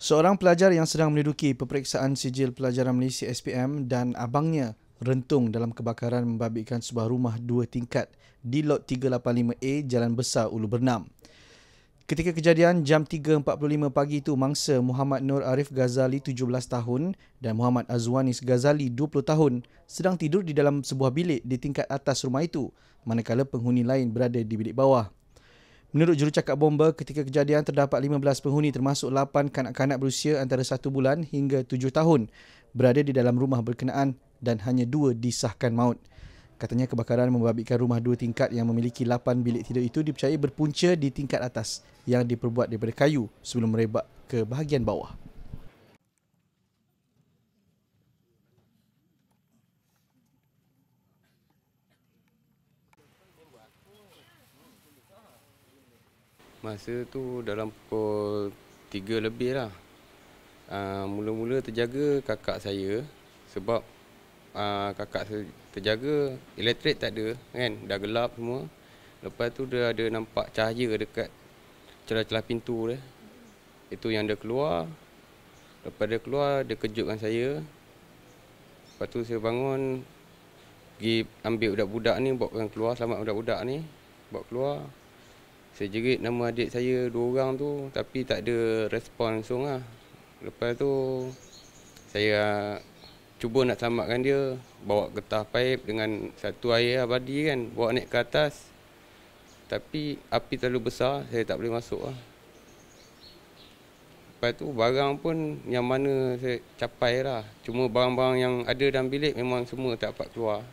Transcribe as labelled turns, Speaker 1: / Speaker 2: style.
Speaker 1: Seorang pelajar yang sedang menduduki peperiksaan sijil pelajaran Malaysia SPM dan abangnya rentung dalam kebakaran membabitkan sebuah rumah dua tingkat di lot 385A Jalan Besar Ulu Bernam. Ketika kejadian jam 3.45 pagi itu mangsa Muhammad Nur Arif Ghazali 17 tahun dan Muhammad Azwanis Ghazali 20 tahun sedang tidur di dalam sebuah bilik di tingkat atas rumah itu manakala penghuni lain berada di bilik bawah. Menurut jurucakap bomba, ketika kejadian terdapat 15 penghuni termasuk 8 kanak-kanak berusia antara 1 bulan hingga 7 tahun berada di dalam rumah berkenaan dan hanya dua disahkan maut. Katanya kebakaran membabitkan rumah dua tingkat yang memiliki lapan bilik tidur itu dipercayai berpunca di tingkat atas yang diperbuat daripada kayu sebelum merebak ke bahagian bawah.
Speaker 2: Masa tu dalam pukul tiga lebih lah. Uh, mula-mula terjaga kakak saya sebab uh, kakak terjaga elektrik tak ada kan dah gelap semua. Lepas tu dia ada nampak cahaya dekat celah-celah pintu dia. Itu yang dia keluar. Lepas dia keluar dia kejutkan saya. Lepas tu saya bangun pergi ambil budak-budak ni bawa keluar selamat budak-budak ni bawa keluar saya jerit nama adik saya dua orang tu tapi tak ada respon langsung lah lepas tu saya cuba nak selamatkan dia bawa getah paip dengan satu air abadi kan bawa naik ke atas tapi api terlalu besar saya tak boleh masuk lah. Lepas tu barang pun yang mana saya capai lah. Cuma barang-barang yang ada dalam bilik memang semua tak dapat keluar.